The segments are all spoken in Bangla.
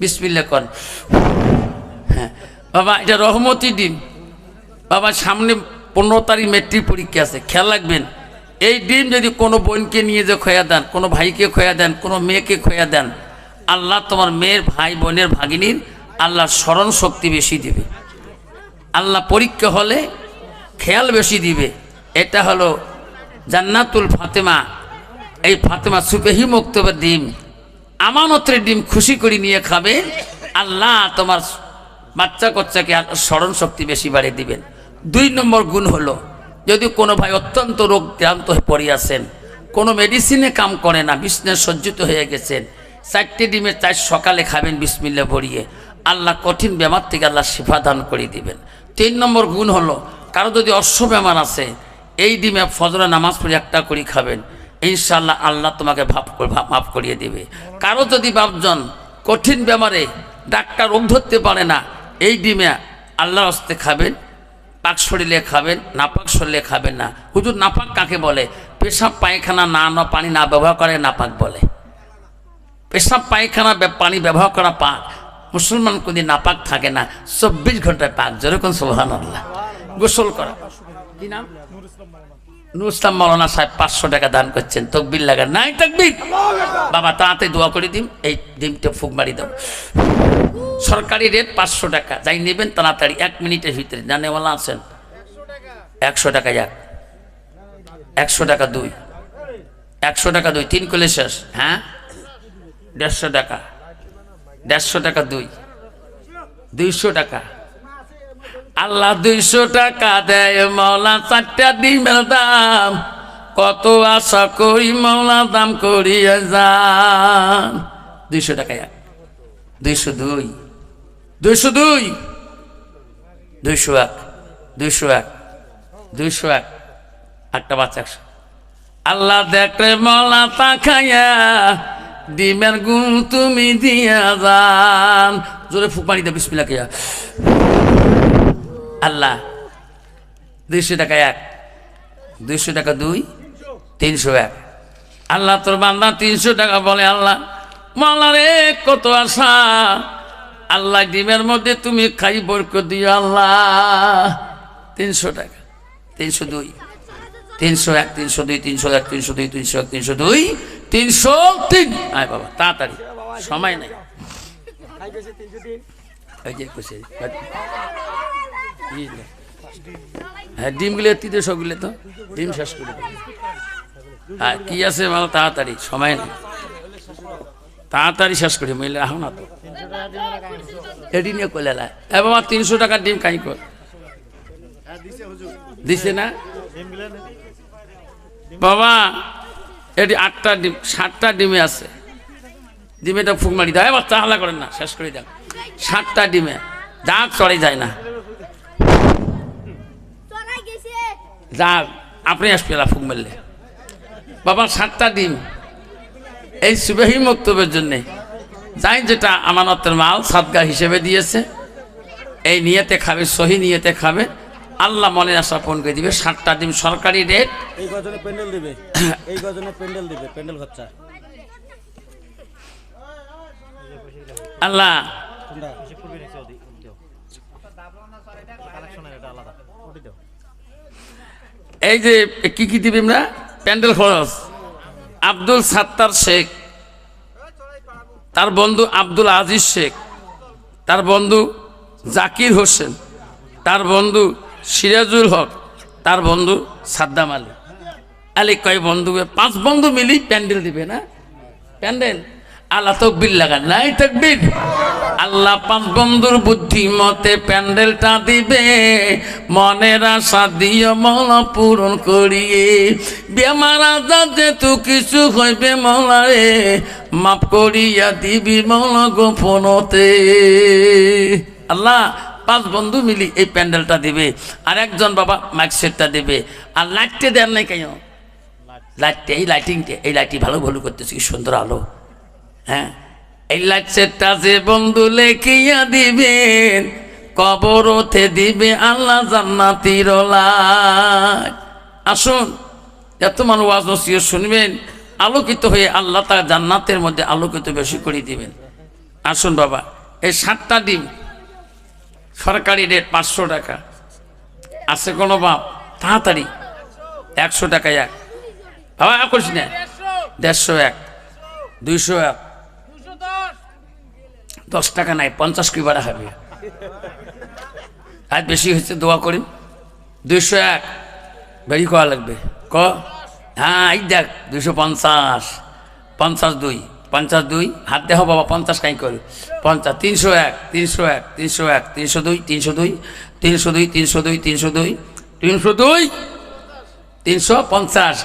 বিসমিল্লা কর হ্যাঁ। বাবা, এটা রহমতি ডিম বাবা, সামনে পনেরো তারিখ মেট্রিক পরীক্ষা আছে, খেয়াল রাখবেন। এই ডিম যদি কোনো বোনকে নিয়ে যে খোয়া দেন, কোনো ভাইকে খোয়া দেন, কোনো মেয়েকে খোয়া দেন, আল্লাহ তোমার মেয়ের ভাই, বোনের ভাগিনীর আল্লাহ স্মরণ শক্তি বেশি দিবে। আল্লাহ পরীক্ষা হলে খেয়াল বেশি দিবে। এটা হলো জান্নাতুল ফাতেমা। এই ফাতেমা সুপেহি মুক্তবের ডিম। আমানতের ডিম খুশি করে নিয়ে খাবে, আল্লাহ তোমার বাচ্চা কচ্চাকে স্মরণ শক্তি বেশি বাড়িয়ে দিবেন। দুই নম্বর গুণ হলো, যদি কোনো ভাই অত্যন্ত রোগ ক্রান্ত হয়ে পড়ে পড়িয়াছেন কোনো মেডিসিনে কাম করে না বিষ্ণে সজ্জিত হয়ে গেছেন, চারটে ডিমের চার সকালে খাবেন বিসমিল্লা ভরিয়ে, আল্লাহ কঠিন বেমার থেকে আল্লাহ শিফা দান করে দিবেন। তিন নম্বর গুণ হলো, কারও যদি অশ্ব বেমার আছে, এই ডিমে ফজরে নামাজ পড়ে একটা করে খাবেন ইনশাল্লাহ আল্লাহ তোমাকে ভাব মাফ করিয়ে দিবে। কারও যদি বাপজন কঠিন বেমারে ডাক্তার রোগ ধরতে পারে না, এই ডিমে আল্লাহর হস্তে খাবেন, পাক শরীরে খাবেন, নাপাক শরীরে খাবেন না। হুজুর নাপাক কাকে বলে? পেশাব পায়খানা না না, পানি না ব্যবহার করে নাপাক বলে। পেশাব পায়খানা পানি ব্যবহার করা পাক। মুসলমান কোনদিন নাপাক থাকে না। চব্বিশ ঘন্টায় পাক। যেরকম সোহান আল্লাহ গোসল করা। কি নাম? নুর ইসলাম মৌলানা সাহেব পাঁচশো টাকা দান করছেন। তকবির লাগা নাই তকবির? বাবা তাড়াতাড়ি দোয়া করে দিন এই ডিমটা ফুক মারি দাও। সরকারি রেট পাঁচশো টাকা। যাই নেবেন তাড়াতাড়ি, এক মিনিটের ভিতরে। জানেওয়ালা আছেন? একশো টাকা এক। একশো টাকা দুই। একশো টাকা দুই। তিন কলে শেষ। হ্যাঁ? দেড়শো টাকা। দেড়শো টাকা দুই। দুইশো টাকা। আল্লাহ দুইশো টাকা দেয় মৌলা চারটা ডিমের দাম। কত আশা করি মৌলা দাম করিয়া যান। দুইশো টাকা এক, দুইশো দুই দুইশো দুই, দুইশো এক দুইশো এক দুইশো এক একটা বাচ্চা একশো। আল্লাহ দেখলে মলা তাকাইয়া ডিমের গুণ তুমি দিয়া যান। জোরে মারি দে বিসমিল্লা কিয়া আল্লাহ। দুইশো টাকা এক দুইশো টাকা দুই তিনশো এক। আল্লাহ তোর বান্দা তিনশো টাকা বলে আল্লাহ মালা রে কত আশা। আল্লাহ ডিমের মধ্যে তুমি খাই বরক দিও আল্লাহ। তিনশো টাকা তিনশো দুই তিনশো এক তিনশো দুই তিনশো এক তিনশো দুই তিনশো এক তিনশো দুই তিনশো তিন। আয় বাবা তাড়াতাড়ি সময় নেই। হ্যাঁ ডিমগুলো এত্তিতে সবগুলো তো। ডিম শেষ করে। হ্যাঁ কি আছে বলো তাড়াতাড়ি, সময় নেই। তাড়াতাড়ি শেষ করি মহিলা আহ না তো। এটি নিয়ে কইলে লাই এ বাবা, তিনশো টাকার ডিম কাই কর। দিছে না? বাবা এটি আটটা ডিম ষাটটা ডিমে আছে। ডিমেটা ফুক মারি দাও এবার তাহলে করেন না, শেষ করে দেন। ষাটটা ডিমে। দাঁত চড়ে যায় না চড়াই গেছে যা আপনি আসবেন ফুক মারলে। বাবা সাতটা ডিম এই সুবেহি মক্তবের জন্যে যাই যেটা আমানতের মাল সাদগা হিসেবে দিয়েছে এই নিয়েতে খাবে সহি নিয়েতে খাবে। আল্লাহ মনে আশা পূরণ করে দিবে সাতটা ডিম সরকারি রেট। এই গজনে প্যান্ডেল দিবে এই গজনে প্যান্ডেল দিবে প্যান্ডেল খরচা। আল্লাহ। কোনটা? এই যে, কি কি দিবি আমরা? প্যান্ডেল খরচ। আব্দুল সাত্তার শেখ। তার বন্ধু আব্দুল আজিজ শেখ। তার বন্ধু জাকির হোসেন। তার বন্ধু সিরাজুল হক। তার বন্ধু সাদ্দাম আলী। আলী কয় বন্ধু? পাঁচ বন্ধু মিলি প্যান্ডেল দিবে না? প্যান্ডেল? আল্লাহ তকবির লাগা নাই তকবির। আল্লাহ পাঁচ বন্ধুর বুদ্ধি মতে প্যান্ডেলটা দিবে মনের আশা দিও মলা পূরণ করিয়ে। বেমার আজার যেহেতু কিছু হইবে মলারে মাফ করিয়া দিবি মলা গোপনতে। আল্লাহ পাঁচ বন্ধু মিলি এই প্যান্ডেলটা দিবে আর একজন বাবা মাইক সেটটা দেবে। আর লাইটটা দেন নাই কেন? লাইটটা এই লাইটিংটা এই লাইটটি ভালো ভালো করতেছে কি সুন্দর আলো। হ্যাঁ? এই সেটটা যে বন্ধু লেখিয়া দিবেন, কবরতে দিবে আল্লাহ জান্নাতির আসুন এত মানুষ ওয়াজ নসিহত শুনবেন, আলোকিত হয়ে আল্লাহ তার জান্নাতের মধ্যে আলোকিত বেশি করে দিবেন। আসুন বাবা, এই সাতটা ডিম, সরকারি রেট পাঁচশো টাকা। আছে কোনো বাপ? তাড়াতাড়ি, একশো টাকা এক। বাবা করিস না। দেড়শো এক, দুইশো এক। দশ টাকা নাই, পঞ্চাশ কি বাড়া হবে আজ বেশি হয়েছে, দোয়া করি। দুইশো এক, বেরি করা লাগবে। ক? হ্যাঁ এই দেখ, দুইশো পঞ্চাশ। পঞ্চাশ দুই পঞ্চাশ দুই, হাত দেহ বাবা, পঞ্চাশ কাই করি। পঞ্চাশ, তিনশো এক তিনশো এক তিনশো এক, তিনশো দুই তিনশো দুই তিনশো দুই তিনশো দুই তিনশো দুই তিনশো দুই, তিনশো পঞ্চাশ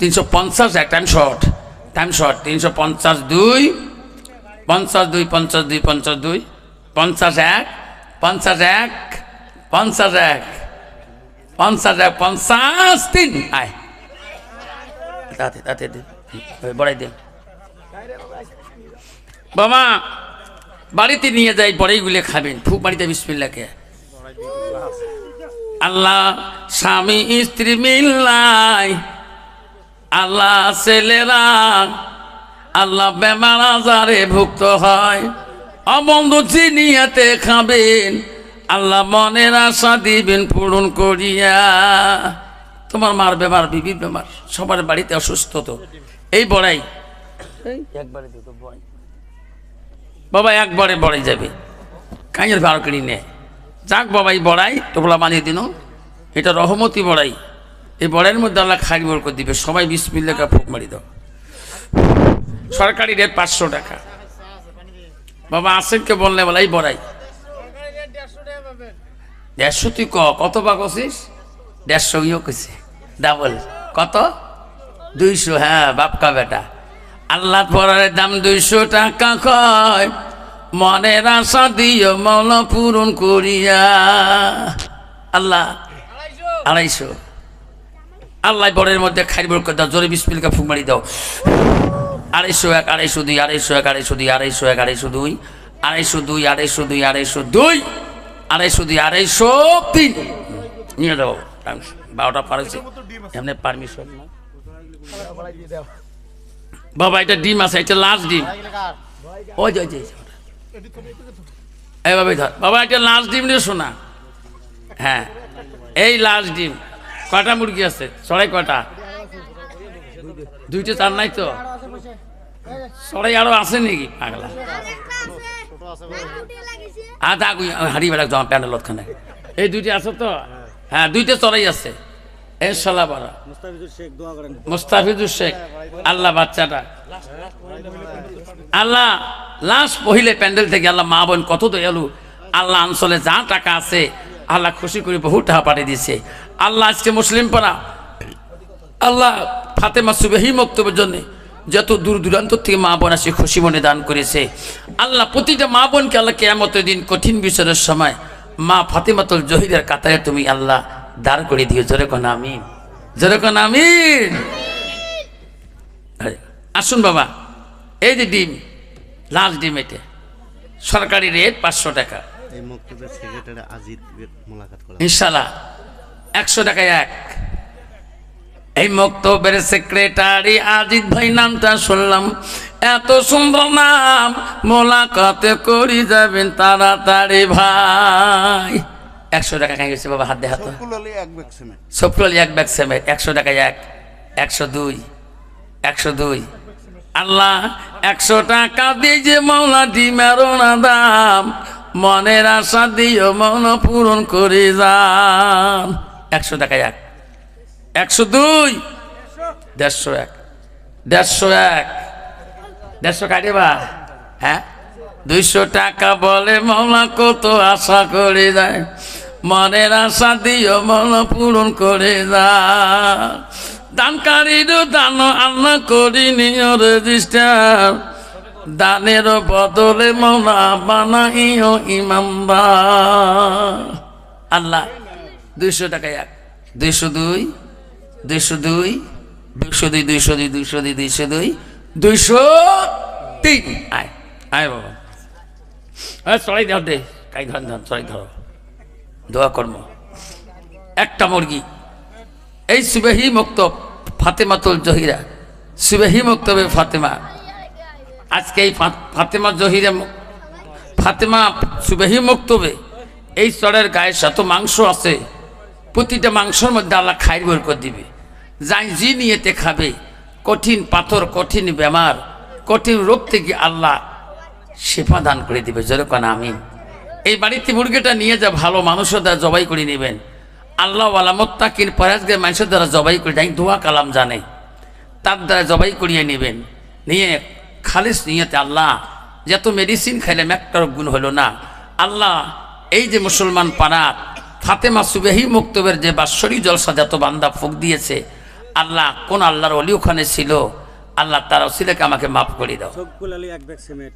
তিনশো পঞ্চাশ, এক টাইম শর্ট টাইম শর্ট তিনশো পঞ্চাশ দুই পঞ্চাশ দুই পঞ্চাশ দুই পঞ্চাশ দুই, পঞ্চাশ এক পঞ্চাশ এক পঞ্চাশ এক পঞ্চাশ এক, পঞ্চাশ তিন। আয়। তাতে তাতে বড়াই দে। বাবা, বাড়িতে নিয়ে যাই বড়াইগুলো খাবেন। ফুক বাড়িতে বিসমিল্লাকে। আল্লাহ স্বামী স্ত্রী মিল্লাই আল্লাহ ছেলেরা আল্লাহ বেমার আজারে ভুক্ত হয়। অবন্ধু চিনিয়াতে খাবেন। আল্লাহ মনের আশা দিবেন পূরণ করিয়া। তোমার মার বেমার, বিবির বেমার, সবার বাড়িতে অসুস্থ তো। এই বড়াই। একবারে বাবা একবারে বড়াই যাবে। কাঁয়ের ভাড় কিনি নে। যাক বাবা, এই বড়াই টোপলা বানিয়ে দিন। এটা রহমতি বড়াই। এই বড়াইয়ের মধ্যে আল্লাহ খাই বরকত দিবে। সবাই বিশ মিল্লাকা ফুক মারি দাও। সরকারি রেট পাঁচশো টাকা। বাবা আসেনকে বললে বলে, এই বড়াই। দেড়শো তুই ক, কত বা কছিস দেড়শো ইও কইছে। ডাবল কত? দুইশো। হ্যাঁ বাপকা বেটা। আল্লাহ পরের দাম দুইশো টাকা কয়। মনের আশা দিও মন পূরণ করিয়া। আল্লাহ, আড়াইশো। আল্লাহ বরের মধ্যে খাই বর দাও, জোরে বিশ মিলকা ফুক মারি দাও। আড়াইশো এক আড়াইশো দুই আড়াইশো এক আড়াইশো দুই আড়াইশো এক আড়াইশো দুই আড়াইশো দুই আড়াইশো দুই আড়াইশো দুই আড়াইশো দুই আড়াইশো তিন। নিয়ে দাও বারোটা পার হয়েছে এমনি পারমিশন না। বাবা এটা ডিম আছে এটা লাস্ট ডিম। ওই যে ওই যে, ওই যে, ওটা। এই বাবা ধর। বাবা এটা লাস্ট ডিম দিয়ে শোনা। হ্যাঁ এই লাস্ট ডিম। কটা মুরগি আছে? চড়াই কটা দুইটা চার নাই তো? আরও আছে নাকি? পাগলা। আর তা হারিয়ে বেড়া জমা প্যান্ডেলত খানে এই দুইটা আছে তো? হ্যাঁ দুইটা চড়াই আছে। মুস্তাফিজুর শেখ আল্লাহ বাচ্চাটা। আল্লাহ পহিলে প্যান্ডেল থেকে আল্লাহ মা বোন কত দয়ালু। আল্লাহ অঞ্চলে যা টাকা আছে আল্লাহ খুশি করে বহু টাকা পাঠিয়ে দিয়েছে। আল্লাহ আজকে মুসলিম পাড়া। আল্লাহ ফাতেমা সুবেহি মক্তব্যের জন্য যত দূর দূরান্ত থেকে মা বোন আসে খুশি মনে দান করেছে। আল্লাহ প্রতিটা মা বোনকে আল্লাহ কেয়ামতের দিন কঠিন বিষয়ের সময় মা ফাতেমাতুল জহিদের কাতারে তুমি আল্লাহ দাঁড় করে দিও। জোরে কোন আমিন। জোরে কোন আমিন। আসুন বাবা। এই যে ডিম লাল ডিম এটা। সরকারি রেট পাঁচশো টাকা। ইনশাল্লাহ একশো টাকায় এক। এই মক্তবের সেক্রেটারি আজিদ ভাই নামটা শুনলাম। এত সুন্দর নাম মোলাকাতে করি যাবেন তাড়াতাড়ি ভাই। একশো টাকা খাই গেছে বাবা হাত দে হাত। এক ব্যাগ সিমেন্ট একশো টাকায় এক একশো দুই একশো দুই। আল্লাহ একশো টাকা দিয়ে যে মৌলা ডিমের না দাম মনের আশা দিও মন পূরণ করে যান। একশো টাকায় এক। একশো দুই। দেড়শো এক। দেড়শো এক। দেড়শো কাটে বা হ্যাঁ? দুইশো টাকা বলে মৌলা কত আশা করে যায়। মনের আশা দিও মন পূরণ করে যায়। দানকারীর দান আল্লাহ করি নিয় রেজিস্টার। দানের বদলে মৌলা বানাইও ইমামদার। আল্লাহ, দুইশো টাকা এক। দুইশো দুই। দুইশো দুই দুইশো দুই দুইশো দুই দুইশো দুই দুইশো দুই। দুইশো তিন। আয় আয় বাবা। হ্যাঁ চড়াই দাও দে। কাই ধর ধর চড়াই ধরো। দোয়া কর্ম একটা মুরগি। এই সুবেহি মক্তব ফাতেমাতুল জহিরা। সুবেহি মক্তবে ফাতেমা। আজকে এই ফাতেমা জহিরা ফাতেমা সুবেহি মক্তবে এই চরের গায়ে শত মাংস আছে প্রতিটা মাংসর মধ্যে আল্লাহ খাইর বের করে দিবে। যাই জি নিয়েতে খাবে। কঠিন পাথর, কঠিন বেমার, কঠিন রোগ থেকে আল্লাহ শেফা দান করে দিবে। যেরকম আমি এই বাড়িতে মুরগিটা নিয়ে যা, ভালো মানুষের দ্বারা জবাই করে নেবেন। আল্লাহ আলামত্তা কিন পরাজগে মানুষের দ্বারা জবাই করে, যাই দোয়া কালাম জানে। তার দ্বারা জবাই করিয়ে নেবেন। নিয়ে খালিস নিয়েতে আল্লাহ, যত মেডিসিন খাইলাম একটার গুণ হলো না। আল্লাহ, এই যে মুসলমান পাড়াত ফাতেমা সুবেহি মুক্তবের যে বাৎসরিক জলসা যত বান্দা ফুক দিয়েছে আল্লাহ কোন আল্লাহর অলি ওখানে ছিল আল্লাহ তার অসিলেকে আমাকে মাফ করে দাও। সবকুল আলী এক ব্যাগ সিমেন্ট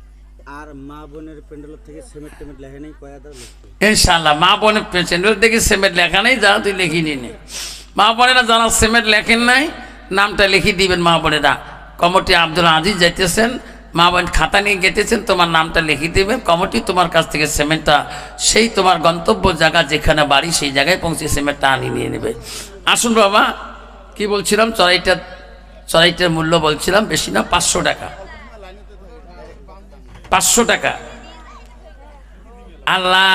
আর মা বোনের প্যান্ডেলের থেকে সিমেন্ট টেমেন্ট লেখে নেই কয়া দাও লিখতে। ইনশাল্লাহ মা বোনের পেশেন্টের দেখি সিমেন্ট লেখা নেই যা তুই লিখিনি নে। মা বোনেরা যারা সিমেন্ট লেখেন নাই নামটা লিখে দিবেন মা বোনেরা। কমিটি আব্দুল আজিজ যাইতেছেন মা বোন খাতা নিয়ে গেতেছেন তোমার নামটা লিখে দিবেন। কমিটি তোমার কাছ থেকে সিমেন্টটা সেই তোমার গন্তব্য জায়গা যেখানে বাড়ি সেই জায়গায় পৌঁছে সিমেন্টটা আনিয়ে নিয়ে নেবে। আসুন বাবা কি বলছিলাম? চড়াইটা, চড়াইটার মূল্য বলছিলাম বেশি না, পাঁচশো টাকা। পাঁচশো টাকা। আল্লাহ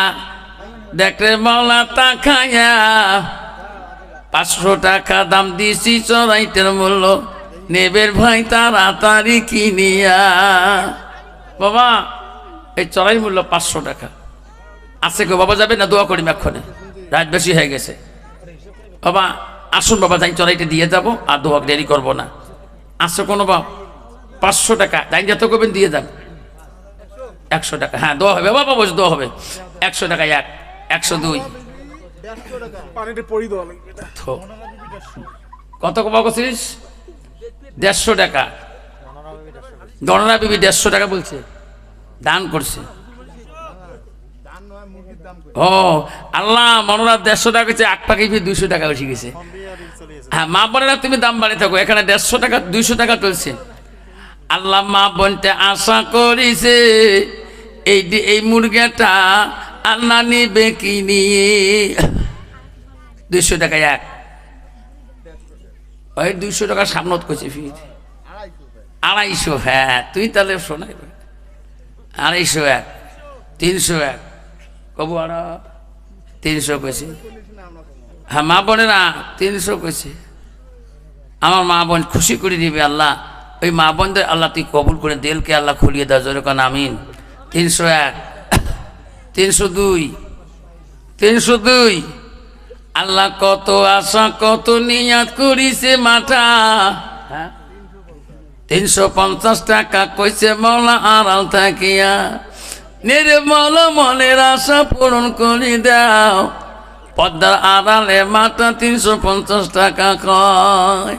দেখলে মৌলা তাকায়া, পাঁচশো টাকা দাম দিয়েছি চড়াইটের মূল্য। নেবের ভাই তাড়াতাড়ি কিনিয়া। বাবা, এই চড়াই মূল্য পাঁচশো টাকা। আছে কেউ বাবা যাবে না? দোয়া করিম এক্ষণে। রাত বেশি হয়ে গেছে। বাবা আসুন বাবা যাই চড়াইটা দিয়ে যাব আর দোয়া দেরি করব না। আসছে কোনো বাবা পাঁচশো টাকা। যাই যত করবেন দিয়ে যান। একশো টাকা। হ্যাঁ দোয়া হবে। বাবা বসে দোয়া হবে। একশো টাকা এক একশো দুই। কত কমা করছিস দেড়শো টাকা। গণনা বিবি দেড়শো টাকা বলছে। দান করছে। ও আল্লাহ মনোরা দেড়শো টাকা হচ্ছে এক টাকা দুইশো টাকা বেশি গেছে। হ্যাঁ মা বোনেরা, তুমি দাম বাড়ি থাকো। এখানে দেড়শো টাকা, দুইশো টাকা চলছে আল্লাহ মা বোনটা আশা করিছে, এই এই মুরগিটা আল্লাহ নিবে কি নিয়ে? দুইশো টাকা এক। ওই দুইশো টাকা সামনত করছে ফির। আড়াইশো হ্যাঁ তুই তাহলে শোনাই আড়াইশো এক, তিনশো এক। কবু আড়া তিনশো কইছে। হ্যাঁ মা বোনেরা, তিনশো কইছে। আমার মা বোন খুশি করে দিবে আল্লাহ। ওই মা বোনদের আল্লাহ তুই কবুল করে দেলকে আল্লাহ খুলিয়ে দাও যেরকম আমিন। তিনশো এক, তিনশো দুই তিনশো দুই। আল্লাহ কত আশা, কত নিয়াত করিছে মাথা। হ্যাঁ? তিনশো পঞ্চাশ টাকা কইছে মলা আড়াল থাকিয়া। নির্মল মনের আশা পূরণ করে দাও। পদ্মার আড়ালে মাথা তিনশো পঞ্চাশ টাকা কয়।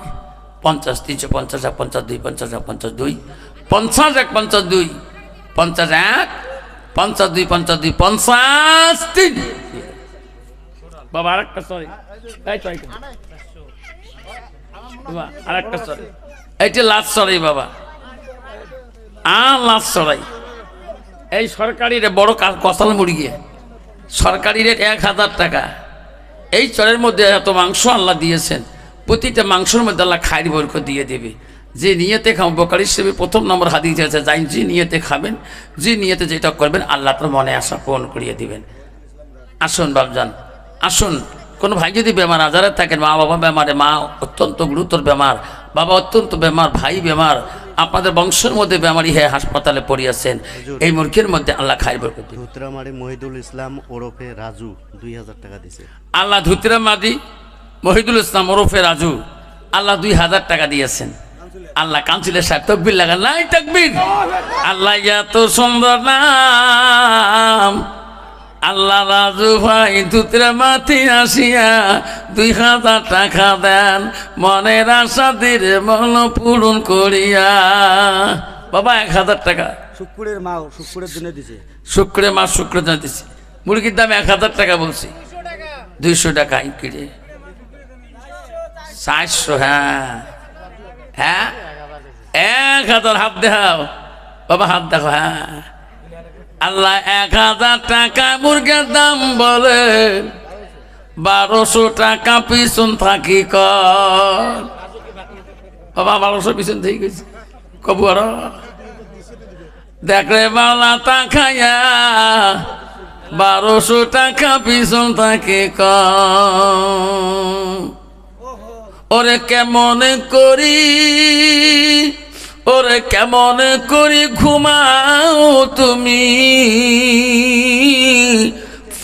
পঞ্চাশ তিনশো পঞ্চাশ এক পঞ্চাশ দুই পঞ্চাশ এক পঞ্চাশ দুই। পঞ্চাশ এক পঞ্চাশ দুই। পঞ্চাশ এক। পঞ্চাশ দুই পঞ্চাশ দুই। পঞ্চাশ তিন। বাবা আরেকটা সরি আরেকটা সরি এইটা লাস্ট সরাই বাবা। আ লাস্ট সরাই এই সরকারি রে বড় কসাল মুরগি সরকারি রেট এক হাজার টাকা। এই চরের মধ্যে এত মাংস আল্লাহ দিয়েছেন। প্রতিটা মাংসর মধ্যে আল্লাহ খাইর বরক দিয়ে দেবে। যে নিয়েতে খাও বোকার হিসেবে প্রথম নম্বর হাদিস আছে যাই যে নিয়েতে খাবেন যে নিয়েতে যেটা করবেন আল্লাহ তার মনে আশা পূরণ করিয়ে দিবেন। আসুন বাবজান আসুন। কোনো ভাই যদি বেমার আজারে থাকেন মা বাবা বেমারে মা অত্যন্ত গুরুতর বেমার বাবা অত্যন্ত বেমার ভাই বেমার আপনাদের বংশের মধ্যে বেমারি হয়ে হাসপাতালে পড়িয়াছেন এই মূর্খের মধ্যে আল্লাহ খাই। ধুতরামারি মহিদুল ইসলাম ওরফে রাজু দুই হাজার টাকা দিছে। আল্লাহ ধুতিরা মাদি মহিদুল ইসলাম ওরফে রাজু আল্লাহ দুই হাজার টাকা দিয়েছেন। আল্লাহ কাউন্সিলের সাহেব তকবির লাগান। নাই তকবির। আল্লাহ এত সুন্দর নাম। আল্লাহ রাজু ভাই ধুতরা মাথি আসিয়া দুই হাজার টাকা দেন। মনের আশা দিরে মন পূরণ করিয়া। বাবা এক হাজার টাকা। শুক্কুরের মা শুক্কুরের দিনে দিছে। শুক্রে মাস শুক্র দিছে। মুরগির দাম এক হাজার টাকা বলছি। দুইশো টাকা কিনে চারশো হ্যাঁ। হ্যাঁ? এক হাজার হাত দেখাও। বাবা, হাত দেখো হ্যাঁ। আল্লাহ এক হাজার টাকা মুরগির দাম বলে, বারোশো টাকা পিছন থাকি কর। বাবা, বারোশো পিছন থেকে গেছে। কবু আরও দেখলে বালা তাকায়া বারোশো টাকা পিছন তাকে কম ওরে কেমন করি, ওরে কেমন করি ঘুমাও তুমি।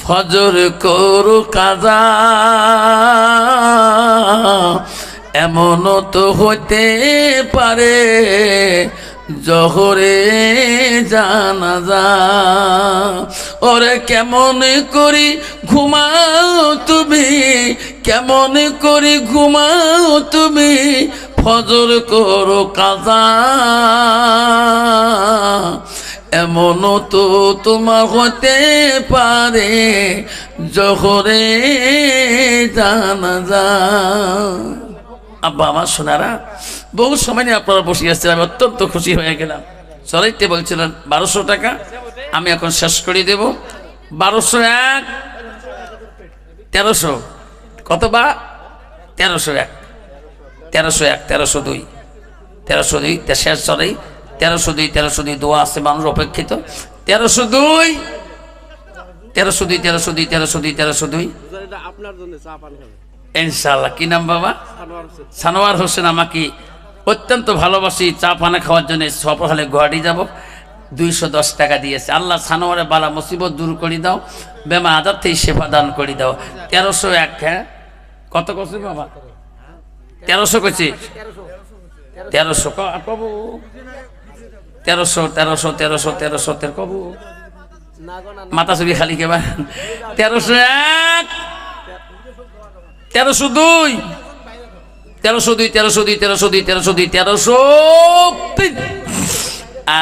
ফজর করু কাজা এমনও তো হতে পারে। জহরে জানা যা ওরে কেমন করি ঘুমাও তুমি, কেমন করি ঘুমাও তুমি, ফজর করো কাজা। এমনও তো তোমার হতে পারে জহরে জানা যা আব্বা, আমার সোনারা বহু সময় নিয়ে আপনারা বসে আসছেন আমি অত্যন্ত খুশি হয়ে গেলাম। চলাইতে বলছিলেন বারোশো টাকা আমি এখন শেষ করে দেব। বারোশো এক তেরোশো। কত বা? তেরোশো এক। তেরোশো এক তেরোশো দুই। তেরোশো দুই শেষ চলেই তেরোশো দুই তেরোশো দুই দোয়া আছে মানুষ অপেক্ষিত। তেরোশো দুই তেরোশো দুই তেরোশো দুই তেরোশো দুই তেরোশো দুই। ইনশাল্লাহ কি নাম বাবা? সানোয়ার হোসেন আমাকে অত্যন্ত ভালোবাসি চা পানা খাওয়ার জন্য। সফলে গুয়াহাটি যাব। দুইশো দশ টাকা দিয়েছে। আল্লাহ সানোয়ারে বালা মুসিবত দূর করে দাও, বেমা আজার থেকে সেবা দান করে দাও। তেরোশো এক হ্যাঁ? কত করছে বাবা? তেরোশো করছি? তেরোশো কবু? তেরোশো তেরোশো তেরোশো তেরোশো, তেরো কবু? মাথা ছবি খালি কেবা তেরোশো এক, তেরোশো দুই। তেরোশো দুই তেরোশো দুই তেরোশো দুই তেরোশো দুই, তেরোশো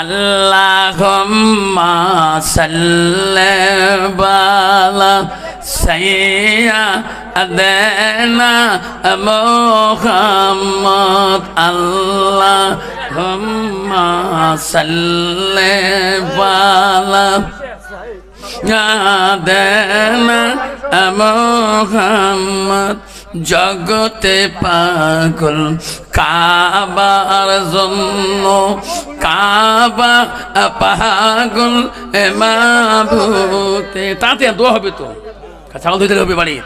আল্লাহ সাল্লাবালা সাইয়া আদেনা মোহাম্মদ। আল্লাহ সাল্লাবালা আদেনা জগতে পাগল কাবার জন্য কাবা পাগল এ মাবুতে। তাতে দোয়া হবে তো। ছাগল ধুইতে হবে বাড়ি।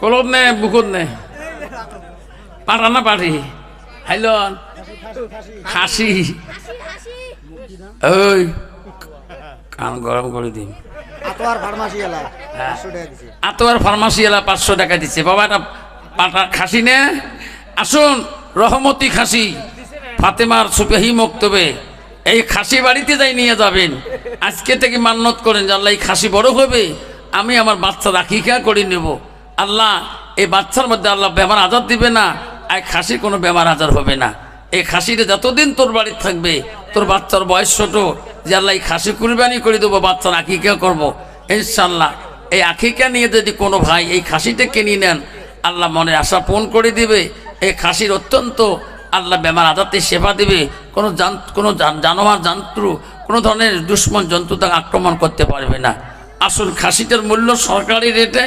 কলম নে বুকুত নে। পাঠা না পাঠি হাইলন খাসি ওই কান গরম করে দিন। আতোয়ার ফার্মাসি এলা পাঁচশো টাকা দিছে। আতোয়ার ফার্মাসি এলা পাঁচশো টাকা দিচ্ছে বাবা এটা পাটা খাসি নে? আসুন রহমতি খাসি। ফাতেমার সুপেহি মক্তবে এই খাসি বাড়িতে যাই নিয়ে যাবেন। আজকে থেকে মান্যত করেন যে আল্লাহ এই খাসি বড় হবে আমি আমার বাচ্চা রাখিকা করে নেব। আল্লাহ এই বাচ্চার মধ্যে আল্লাহ বেমার আজার দিবে না আর খাসির কোনো বেমার আজার হবে না। এই খাসিটা যতদিন তোর বাড়িতে থাকবে তোর বাচ্চার বয়স ছোট যে আল্লাহ এই খাসি কুরবানি করে দেবো, বাচ্চার আকিকা করব। ইনশাল্লাহ এই আকিকা নিয়ে যদি কোনো ভাই এই খাসিটা কিনে নেন, আল্লাহ মনে আশা পূরণ করে দিবে। এই খাসির অত্যন্ত আল্লাহ বেমার আদাতে সেবা দিবে। কোনো যান কোনো জানোয়ার যন্ত্র কোনো ধরনের দুশ্মন, জন্তু তাকে আক্রমণ করতে পারবে না। আসল খাসিটার মূল্য সরকারি রেটে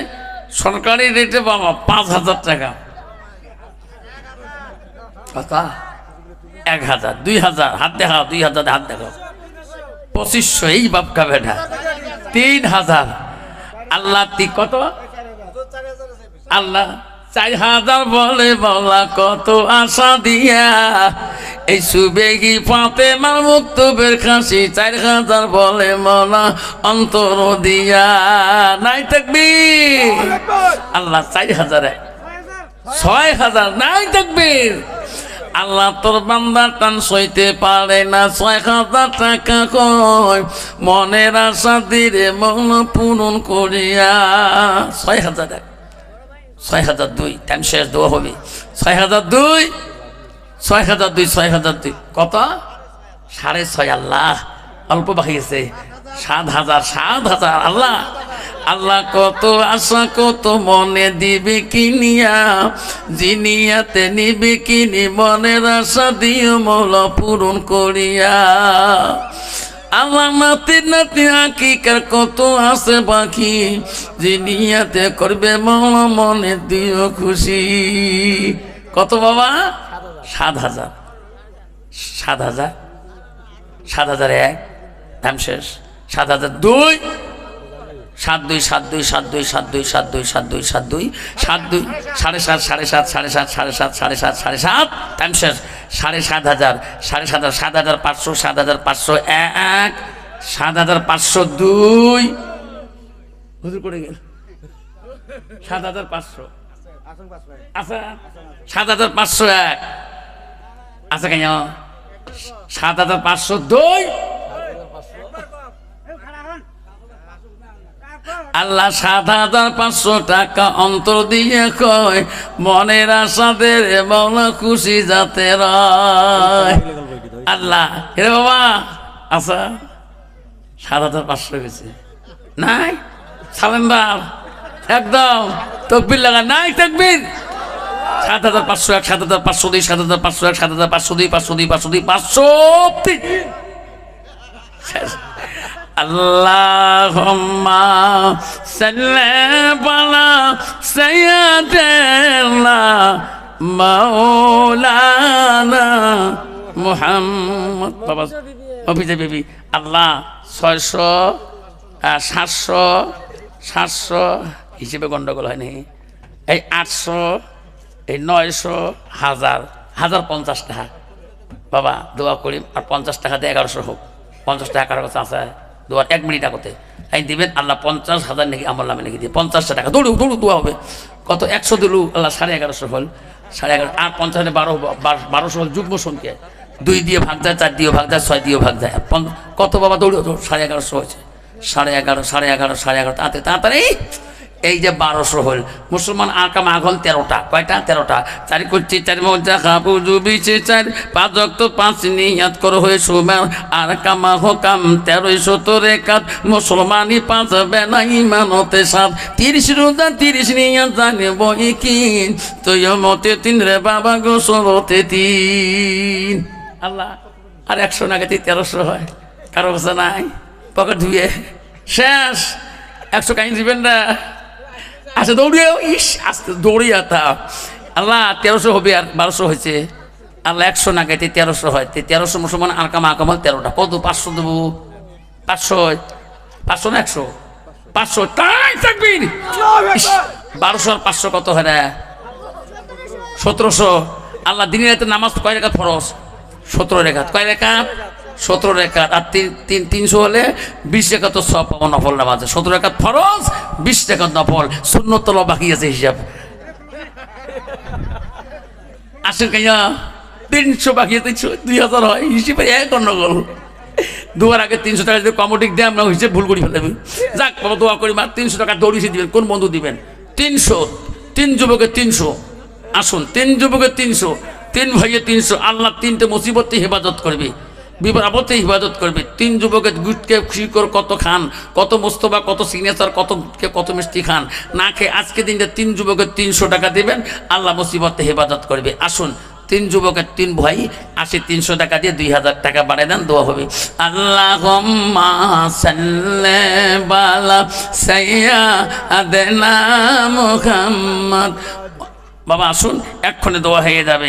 সরকারি রেটে বাবা, পাঁচ হাজার টাকা। কথা এক হাজার, দুই হাজার, হাত দেখাও, দুই হাজার, হাত দেখাও। পঁচিশশো এই বাপকা বেটা তিন হাজার। আল্লাহ তি কত? আল্লাহ চার হাজার বলে বলা কত আশা দিয়া। এই সুবেগি পাতে মার মুক্তবের খাসি চার হাজার বলে মনা অন্তর দিয়া। নাই থাকবি আল্লাহ চার হাজারে। ছয় হাজার। নাই থাকবির আল্লাহ তোর বান্দার টান সইতে পারে না, ছয় হাজার টাকা কয়। মনের আশা দিরে মন পূরণ করিয়া। ছয় হাজার এক, ছয় হাজার দুই টাইম শেষ দেওয়া হবে। ছয় হাজার দুই, ছয় হাজার দুই, ছয় হাজার দুই। কত? সাড়ে ছয়, আল্লাহ। অল্প বাকি গেছে। সাত হাজার সাত হাজার, আল্লাহ। আল্লাহ কত আশা, কত মনে দিবে কিনিয়া জিনিয়াতে নিবে কিনি মনের আশা দিও মৌলা পূরণ করিয়া। আমার নাতি নাতি আকিকার কত আছে বাকি জিনিয়াতে করবে মৌলা মনে দিও খুশি। কত বাবা? সাত হাজার। সাত হাজার। সাত হাজার এক। দাম শেষ। সাত হাজার দুই। সাত দুই সাত দুই সাত দুই সাত দুই সাত দুই সাত দুই সাত দুই সাত দুই সাড়ে সাত সাড়ে সাত সাড়ে সাত সাড়ে সাত সাড়ে সাত সাড়ে সাত টাইম শেষ। সাড়ে সাত হাজার, সাড়ে সাত হাজার সাত হাজার পাঁচশো, সাত হাজার পাঁচশো এক, সাত হাজার পাঁচশো দুই। হুজুর করে গেল। সাত হাজার পাঁচশো। আচ্ছা সাত হাজার পাঁচশো এক। আচ্ছা কেন? সাত হাজার পাঁচশো দুই। আল্লাহ সাত হাজার পাঁচশো টাকা অন্তর দিয়ে কয়, মনের আশাদের মন খুশি যাতে আল্লাহ হে বাবা আচ্ছা সাত হাজার পাঁচশো গেছে নাই? সালেন্দার একদম, তকবির লাগা, নাই তকবির? সাত হাজার পাঁচশো এক, সাত হাজার পাঁচশো দুই, সাত হাজার পাঁচশো এক, সাত হাজার পাঁচশো দুই পাঁচশো দুই পাঁচশো দুই, পাঁচশো। আল্লাহুম্মা সাল্লি আলা সাইয়্যিদিনা মাওলানা মুহাম্মদ। বাবা অভিজয় বেবি, আল্লাহ ছয়শো সাতশো সাতশো হিসেবে গন্ডগোল হয়নি। এই আটশো, এই নয়শো হাজার হাজার পঞ্চাশ টাকা। বাবা, দোয়া করি আর পঞ্চাশ টাকা দিয়ে এগারোশো হোক। পঞ্চাশ টাকা কারও কাছে আছে? দোয়ার এক মিনিট আগতে। আইন দিবেন, আল্লাহ পঞ্চাশ হাজার নাকি আমার নামে নাকি দিয়ে পঞ্চাশটা টাকা। দৌড়ু দৌড়ু দোয়া হবে। কত একশো দিলু, আল্লাহ সাড়ে এগারোশো হল। সাড়ে এগারো, আর পঞ্চাশ বারো বারোশো হল যুগ্ম সংখ্যা দুই দিয়ে ভাগ দেয় চার দিয়ে ভাগ যায়, ছয় দিয়ে ভাগ দেয় কত বাবা দৌড়ু, সাড়ে এগারোশো হয়েছে। সাড়ে এগারো সাড়ে এগারো সাড়ে এগারো, তাড়াতাড়ি তাড়াতাড়ি। এই যে বারোশো হল মুসলমান আকাম আঘল তেরোটা। কয়টা? তেরোটা। চারি করছি চারি মজা খাবু জুবিছে চার পাঁচ রক্ত পাঁচ নিয়াত করো হয়ে সুমার। আর কামা হকাম তেরোই সতরে কাত মুসলমানই পাঁচ বেলা ইমানতে সাত। তিরিশ রোজা, তিরিশ নিয়াত জানে বই কিন তুই মতে তিন রে বাবা গো গোসলতে তিন। আল্লাহ, আর একশো নাগাতি তেরোশো হয়। কারও কাছে নাই। পকেট ধুয়ে। শেষ। একশো কাহিনী দিবেন না। আচ্ছা দৌড়িয়ে ইস, আস্তে দৌড়িয়ে তা। আল্লাহ, তেরোশো হবে আর বারোশো হয়েছে। আল্লাহ, একশো না গাইতে তেরোশো হয়। তেরোশো মুসলমান আরকাম আকামাল তেরোটা। কত? পাঁচশো দেবো। পাঁচশো পাঁচশো না একশো? পাঁচশো। তাই থাকবিন বারোশো আর পাঁচশো কত হয় না সতেরোশো। আল্লাহ, দিনের রাতে নামাজ কয় রেখাত ফরস সতেরো রেখাত। কয় রেখাত? সতেরো রেখাত, আর তিন তিন, তিনশো হলে বিশ রেখাত সব পাবো নফল নামাজে। সতেরো রেখাত ফরজ, বিশ রেখাত নফল। শূন্য তলা বাকি আছে হিসাব। আসেন কাইয়া, তিনশো বাকি তিনশো, দুই হাজার হয়, হিসেবে এক গন্ডগোল দুয়ার আগে তিনশো টাকা যদি কমোডিক দেয়, আমরা হিসেবে ভুল করি ফেলবে যাক, বাবা, দোয়া করি মার তিনশো টাকা দৌড়িয়ে দিবেন। কোন বন্ধু দিবেন? তিনশো। তিন যুবকের তিনশো। আসুন, তিন যুবকের তিনশো। তিন ভাইয়ের তিনশো। আল্লাহ তিনটে মুসিবতে হেফাজত করবে। বিপদ হিফাজত করবে। তিন যুবকের গুটকে শিকর কত খান, কত মোস্তফা, কত সিগনেচার, কত কে কত মিষ্টি খান। না খেয়ে আজকে দিনটা তিন যুবকের তিনশো টাকা দেবেন, আল্লাহ মুসিবতে হেফাজত করবে। আসুন, তিন যুবকের তিন ভাই আসে তিনশো টাকা দিয়ে দুই হাজার টাকা বাড়ায় দেন, দোয়া হবে। আল্লাহ সাইয়া বাবা, আসুন, এক্ষণে দোয়া হয়ে যাবে।